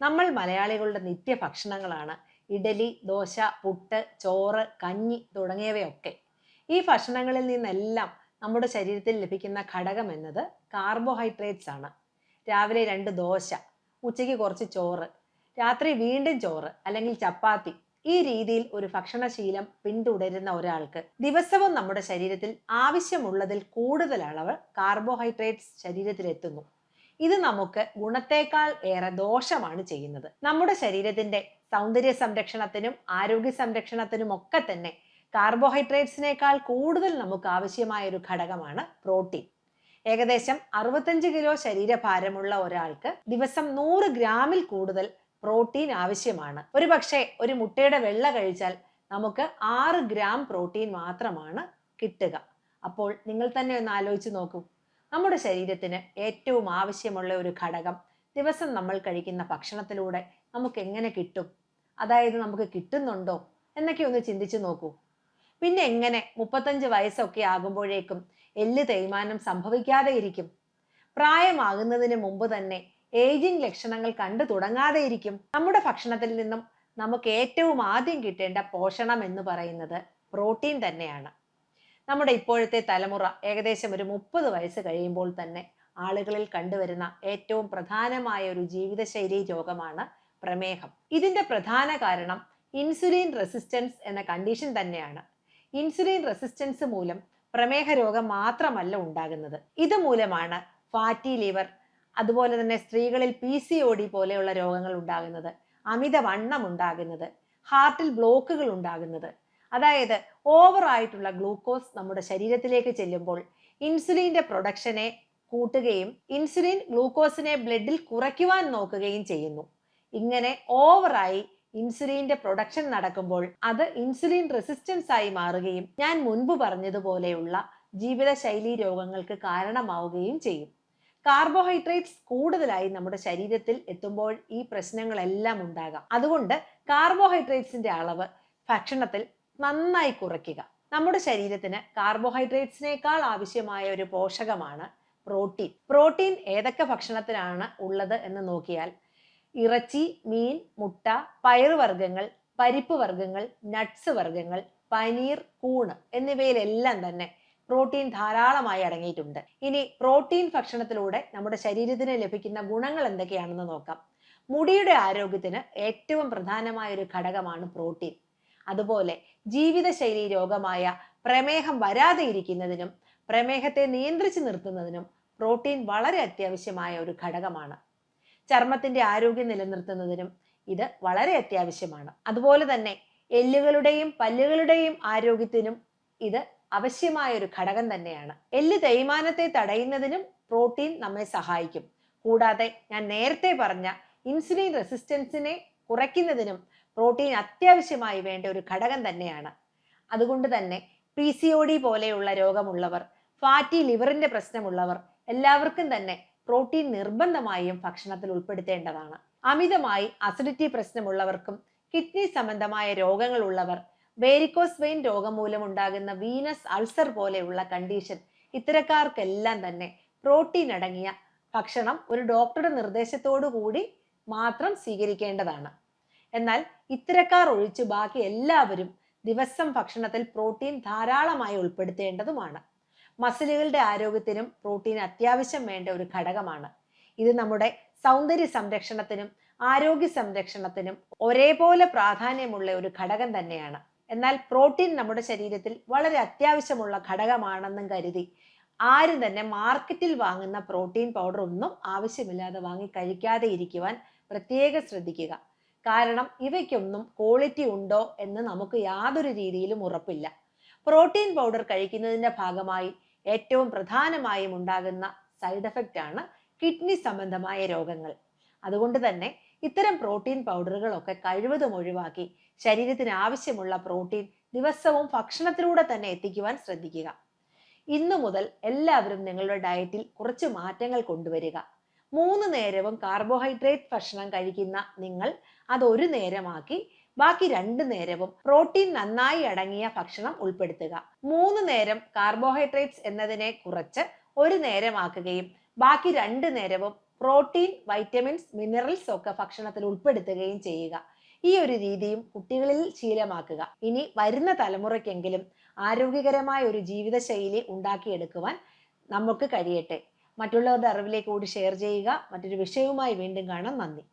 നമ്മൾ മലയാളികളുടെ നിത്യ ഭക്ഷണങ്ങളാണ് ഇഡലി ദോശ പുട്ട് ചോറ് കഞ്ഞി തുടങ്ങിയവയൊക്കെ. ഈ ഭക്ഷണങ്ങളിൽ നിന്നെല്ലാം നമ്മുടെ ശരീരത്തിൽ ലഭിക്കുന്ന ഘടകം എന്നത് കാർബോഹൈഡ്രേറ്റ്സ് ആണ്. രാവിലെ രണ്ട് ദോശ ഉച്ചയ്ക്ക് കുറച്ച് ചോറ് രാത്രി വീണ്ടും ചോറ് അല്ലെങ്കിൽ ചപ്പാത്തി. ഈ രീതിയിൽ ഒരു ഭക്ഷണശീലം പിന്തുടരുന്ന ഒരാൾക്ക് ദിവസവും നമ്മുടെ ശരീരത്തിൽ ആവശ്യമുള്ളതിൽ കൂടുതൽ അളവ് കാർബോഹൈഡ്രേറ്റ്സ് ശരീരത്തിൽ എത്തുന്നു ഇത് നമുക്ക് ഗുണത്തേക്കാൾ ഏറെ ദോഷമാണ് ചെയ്യുന്നത്. നമ്മുടെ ശരീരത്തിന്റെ സൗന്ദര്യ സംരക്ഷണത്തിനും ആരോഗ്യ സംരക്ഷണത്തിനും ഒക്കെ തന്നെ കാർബോഹൈഡ്രേറ്റ്സിനേക്കാൾ കൂടുതൽ നമുക്ക് ആവശ്യമായ ഒരു ഘടകമാണ് പ്രോട്ടീൻ. ഏകദേശം അറുപത്തഞ്ച് കിലോ ശരീരഭാരമുള്ള ഒരാൾക്ക് ദിവസം നൂറ് ഗ്രാമിൽ കൂടുതൽ പ്രോട്ടീൻ ആവശ്യമാണ്. ഒരു പക്ഷേ ഒരു മുട്ടയുടെ വെള്ള കഴിച്ചാൽ നമുക്ക് ആറ് ഗ്രാം പ്രോട്ടീൻ മാത്രമാണ് കിട്ടുക. അപ്പോൾ നിങ്ങൾ തന്നെ ഒന്ന് ആലോചിച്ച് നോക്കൂ. നമ്മുടെ ശരീരത്തിന് ഏറ്റവും ആവശ്യമുള്ള ഒരു ഘടകം. ദിവസം നമ്മൾ കഴിക്കുന്ന ഭക്ഷണത്തിലൂടെ നമുക്ക് എങ്ങനെ കിട്ടും? അതായത് നമുക്ക് കിട്ടുന്നുണ്ടോ? എന്നൊക്കെ ഒന്ന് ചിന്തിച്ചു നോക്കൂ. പിന്നെ എങ്ങനെ മുപ്പത്തഞ്ച് വയസ്സൊക്കെ ആകുമ്പോഴേക്കും എല്ല് തേയ്മാനം സംഭവിക്കാതെ ഇരിക്കും? പ്രായമാകുന്നതിന് മുമ്പ് തന്നെ ഏജിങ് ലക്ഷണങ്ങൾ കണ്ടു തുടങ്ങാതെ ഇരിക്കും? നമ്മുടെ ഭക്ഷണത്തിൽ നിന്നും നമുക്ക് ഏറ്റവും ആദ്യം കിട്ടേണ്ട പോഷണം എന്ന് പറയുന്നത് പ്രോട്ടീൻ തന്നെയാണ്. നമ്മുടെ ഇപ്പോഴത്തെ തലമുറ ഏകദേശം ഒരു മുപ്പത് വയസ്സ് കഴിയുമ്പോൾ തന്നെ ആളുകളിൽ കണ്ടുവരുന്ന ഏറ്റവും പ്രധാനമായ ഒരു ജീവിതശൈലി രോഗമാണ് പ്രമേഹം. ഇതിന്റെ പ്രധാന കാരണം ഇൻസുലിൻ റെസിസ്റ്റൻസ് എന്ന കണ്ടീഷൻ തന്നെയാണ്. ഇൻസുലിൻ റെസിസ്റ്റൻസ് മൂലം പ്രമേഹ രോഗം മാത്രമല്ല ഉണ്ടാകുന്നത്. ഇത് മൂലമാണ് ഫാറ്റി ലിവർ അതുപോലെ തന്നെ സ്ത്രീകളിൽ പി സി ഒ ഡി പോലെയുള്ള രോഗങ്ങൾ ഉണ്ടാകുന്നത് അമിതവണ്ണം ഉണ്ടാകുന്നത് ഹാർട്ടിൽ ബ്ലോക്കുകൾ ഉണ്ടാകുന്നത് അതായത് ഓവർ ആയിട്ടുള്ള ഗ്ലൂക്കോസ് നമ്മുടെ ശരീരത്തിലേക്ക് ചെല്ലുമ്പോൾ ഇൻസുലിന്റെ പ്രൊഡക്ഷനെ കൂട്ടുകയും ഇൻസുലിൻ ഗ്ലൂക്കോസിനെ ബ്ലഡിൽ കുറയ്ക്കുവാൻ നോക്കുകയും ചെയ്യുന്നു. ഇങ്ങനെ ഓവറായി ഇൻസുലിന്റെ പ്രൊഡക്ഷൻ നടക്കുമ്പോൾ അത് ഇൻസുലിൻ റെസിസ്റ്റൻസ് ആയി മാറുകയും ഞാൻ മുൻപ് പറഞ്ഞതുപോലെയുള്ള ജീവിതശൈലി രോഗങ്ങൾക്ക് കാരണമാവുകയും ചെയ്യും. കാർബോഹൈഡ്രേറ്റ്സ് കൂടുതലായി നമ്മുടെ ശരീരത്തിൽ എത്തുമ്പോൾ ഈ പ്രശ്നങ്ങളെല്ലാം ഉണ്ടാകാം. അതുകൊണ്ട് കാർബോഹൈഡ്രേറ്റ്സിന്റെ അളവ് ഭക്ഷണത്തിൽ നന്നായി കുറയ്ക്കുക. നമ്മുടെ ശരീരത്തിന് കാർബോഹൈഡ്രേറ്റ്സിനേക്കാൾ ആവശ്യമായ ഒരു പോഷകമാണ് പ്രോട്ടീൻ പ്രോട്ടീൻ ഏതൊക്കെ ഭക്ഷണത്തിലാണ് ഉള്ളത് എന്ന് നോക്കിയാൽ ഇറച്ചി മീൻ മുട്ട പയറുവർഗങ്ങൾ പരിപ്പ് വർഗങ്ങൾ നട്ട്സ് വർഗങ്ങൾ പനീർ കൂണ് എന്നിവയിലെല്ലാം തന്നെ പ്രോട്ടീൻ ധാരാളമായി അടങ്ങിയിട്ടുണ്ട്. ഇനി പ്രോട്ടീൻ ഭക്ഷണത്തിലൂടെ നമ്മുടെ ശരീരത്തിന് ലഭിക്കുന്ന ഗുണങ്ങൾ എന്തൊക്കെയാണെന്ന് നോക്കാം. മുടിയുടെ ആരോഗ്യത്തിന് ഏറ്റവും പ്രധാനമായ ഒരു ഘടകമാണ് പ്രോട്ടീൻ അതുപോലെ ജീവിതശൈലി രോഗമായ പ്രമേഹം വരാതെ ഇരിക്കുന്നതിനും പ്രമേഹത്തെ നിയന്ത്രിച്ചു നിർത്തുന്നതിനും പ്രോട്ടീൻ വളരെ അത്യാവശ്യമായ ഒരു ഘടകമാണ്. ചർമ്മത്തിന്റെ ആരോഗ്യം നിലനിർത്തുന്നതിനും ഇത് വളരെ അത്യാവശ്യമാണ്. അതുപോലെ തന്നെ എല്ലുകളുടെയും പല്ലുകളുടെയും ആരോഗ്യത്തിനും ഇത് ആവശ്യമായ ഒരു ഘടകം തന്നെയാണ്. എല്ല് തേയ്മാനത്തെ തടയുന്നതിനും പ്രോട്ടീൻ നമ്മെ സഹായിക്കും. കൂടാതെ ഞാൻ നേരത്തെ പറഞ്ഞ ഇൻസുലിൻ റെസിസ്റ്റൻസിനെ കുറയ്ക്കുന്നതിനും പ്രോട്ടീൻ അത്യാവശ്യമായി വേണ്ട ഒരു ഘടകം തന്നെയാണ്. അതുകൊണ്ട് തന്നെ പി സി ഒ ഡി പോലെയുള്ള രോഗമുള്ളവർ ഫാറ്റി ലിവറിന്റെ പ്രശ്നമുള്ളവർ എല്ലാവർക്കും തന്നെ പ്രോട്ടീൻ നിർബന്ധമായും ഭക്ഷണത്തിൽ ഉൾപ്പെടുത്തേണ്ടതാണ്. അമിതമായി അസിഡിറ്റി പ്രശ്നമുള്ളവർക്കും കിഡ്നി സംബന്ധമായ രോഗങ്ങളുള്ളവർ വേരിക്കോസ് വെയിൻ രോഗം മൂലം ഉണ്ടാകുന്ന വീനസ് അൾസർ പോലെയുള്ള കണ്ടീഷൻ ഇത്തരക്കാർക്കെല്ലാം തന്നെ പ്രോട്ടീൻ അടങ്ങിയ ഭക്ഷണം ഒരു ഡോക്ടറുടെ നിർദ്ദേശത്തോടു കൂടി മാത്രം സ്വീകരിക്കേണ്ടതാണ്. എന്നാൽ ഇത്തരക്കാർ ഒഴിച്ച് ബാക്കി എല്ലാവരും ദിവസം ഭക്ഷണത്തിൽ പ്രോട്ടീൻ ധാരാളമായി ഉൾപ്പെടുത്തേണ്ടതുമാണ്. മസിലുകളുടെ ആരോഗ്യത്തിനും പ്രോട്ടീൻ അത്യാവശ്യം വേണ്ട ഒരു ഘടകമാണ്. ഇത് നമ്മുടെ സൗന്ദര്യ സംരക്ഷണത്തിനും ആരോഗ്യ സംരക്ഷണത്തിനും ഒരേപോലെ പ്രാധാന്യമുള്ള ഒരു ഘടകം തന്നെയാണ്. എന്നാൽ പ്രോട്ടീൻ നമ്മുടെ ശരീരത്തിൽ വളരെ അത്യാവശ്യമുള്ള ഘടകമാണെന്നും കരുതി ആരും തന്നെ മാർക്കറ്റിൽ വാങ്ങുന്ന പ്രോട്ടീൻ പൗഡർ ഒന്നും ആവശ്യമില്ലാതെ വാങ്ങി കഴിക്കാതെ ഇരിക്കുവാൻ പ്രത്യേകം ശ്രദ്ധിക്കുക. കാരണം ഇവയ്ക്കൊന്നും ക്വാളിറ്റി ഉണ്ടോ എന്ന് നമുക്ക് യാതൊരു രീതിയിലും ഉറപ്പില്ല. പ്രോട്ടീൻ പൗഡർ കഴിക്കുന്നതിന്റെ ഭാഗമായി ഏറ്റവും പ്രധാനമായും ഉണ്ടാകുന്ന സൈഡ് എഫക്റ്റ് ആണ് കിഡ്നി സംബന്ധമായ രോഗങ്ങൾ. അതുകൊണ്ട് തന്നെ ഇത്തരം പ്രോട്ടീൻ പൗഡറുകളൊക്കെ കഴിവതും ഒഴിവാക്കി ശരീരത്തിന് ആവശ്യമുള്ള പ്രോട്ടീൻ ദിവസവും ഭക്ഷണത്തിലൂടെ തന്നെ എത്തിക്കുവാൻ ശ്രദ്ധിക്കുക. ഇന്നു മുതൽ എല്ലാവരും നിങ്ങളുടെ ഡയറ്റിൽ കുറച്ച് മാറ്റങ്ങൾ കൊണ്ടുവരിക. മൂന്ന് നേരവും കാർബോഹൈഡ്രേറ്റ് ഭക്ഷണം കഴിക്കുന്ന നിങ്ങൾ അത് ഒരു നേരമാക്കി ബാക്കി രണ്ട് നേരവും പ്രോട്ടീൻ നന്നായി അടങ്ങിയ ഭക്ഷണം ഉൾപ്പെടുത്തുക. മൂന്ന് നേരം കാർബോഹൈഡ്രേറ്റ്സ് എന്നതിനെ കുറച്ച് ഒരു നേരമാക്കുകയും ബാക്കി രണ്ട് നേരവും പ്രോട്ടീൻ വൈറ്റമിൻസ് മിനറൽസ് ഒക്കെ ഭക്ഷണത്തിൽ ഉൾപ്പെടുത്തുകയും ചെയ്യുക. ഈ ഒരു രീതിയും കുട്ടികളിൽ ശീലമാക്കുക. ഇനി വരുന്ന തലമുറയ്ക്കെങ്കിലും ആരോഗ്യകരമായ ഒരു ജീവിതശൈലി ഉണ്ടാക്കിയെടുക്കുവാൻ നമുക്ക് കഴിയട്ടെ. മറ്റുള്ളവരുടെ അറിവിലേക്ക് കൂടി ഷെയർ ചെയ്യുക. മറ്റൊരു വിഷയവുമായി വീണ്ടും കാണാം. നന്ദി.